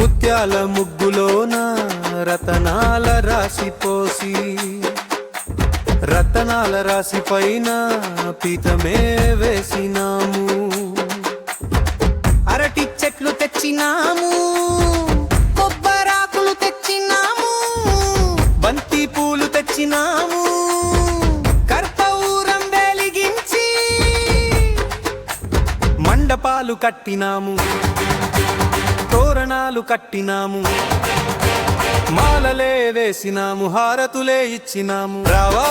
ముత్యాల ముగ్గులోన రతనాల రాశి పోసి రతనాల రాశి పైన పీతమే వేసినాము. అరటి చెట్లు తెచ్చినా మండపాలు కట్టినాము. తోరణాలు కట్టినాము. మాలలే వేసినాము హారతులే ఇచ్చినాము. రావా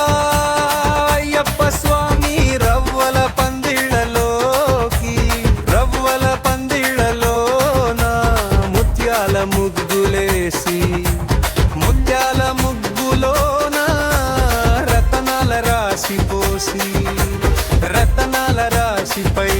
అయ్యప్ప స్వామి రవ్వల పందిళ్ళలోకి రవ్వల పందిళ్ళలోన ముత్యాల ముగ్గులేసి ముత్యాల ముగ్గులోన రతనాల రాశి పోసి రతనాల రాశిపై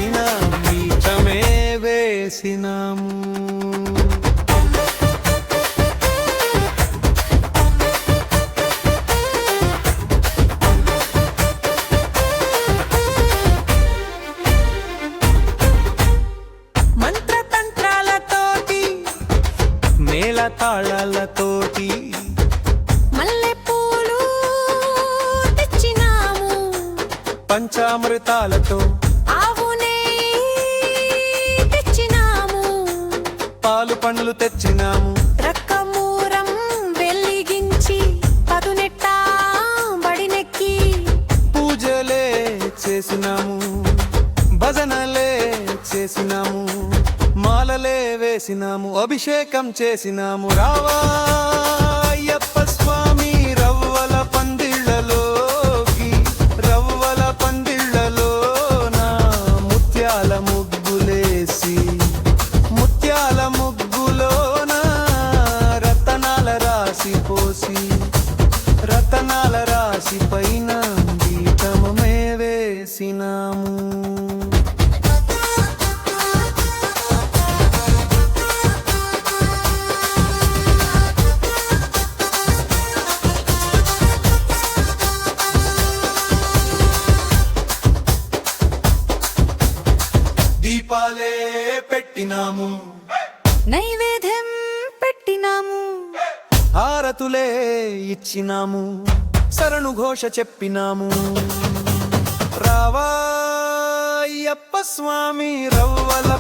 మంత్రతంత్రాలతోటి మేళ తాళాలతోటి మల్లె పూలు తెచ్చినాము. పంచామృతాలతో పాలు పండ్లు తెచ్చినాము రక్కమూరం వెలిగించి పదునెట్టా బడినెక్కి పూజలే చేసినాము భజనలే చేసినాము మాలలే వేసినాము అభిషేకం చేసినాము. రావా! రాశి పైన గీతమే వేసినాము. దీపాలే పెట్టినాము. నైవేద్యం పెట్టినాము. హారతులే ఇచ్చినాము. శరణు ఘోష చెప్పినాము. రావా అయ్యప్ప స్వామి రవ్వల